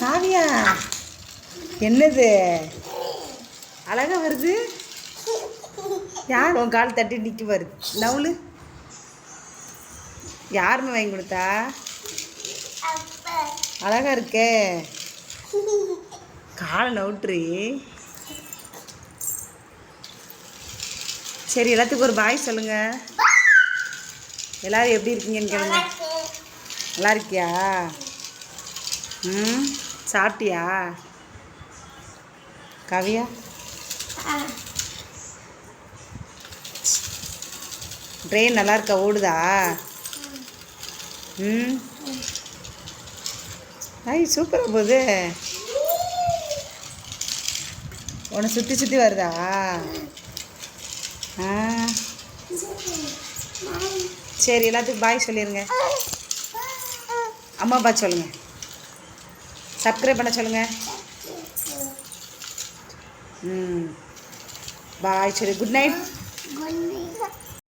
காவியா என்னது? அழகா வருது? யார் உன் கால் தட்டி நிற்க வருது நவுலு. யாருமே வாங்கி கொடுத்தா? அழகா இருக்கே. காலை நவுட்ரி சரி எல்லாத்துக்கும் ஒரு பாய் சொல்லுங்கள் எல்லோரும் எப்படி இருக்கீங்கன்னு கேளுங்க. நல்லா இருக்கியா? ம்? சாப்பிட்டியா? கவியா? ட்ரெயின் நல்லா இருக்கா ஓடுதா? ம். ஐ சூப்பராக போகுது. உன்னை சுற்றி சுற்றி வருதா? ஆ. சரி எல்லாத்துக்கும் பாய் சொல்லிடுங்க அம்மா பா சொல்லுங்கள் சப்ஸ்கிரைப் பண்ண சொல்லுங்கள் ம். பாய் சரி குட் நைட்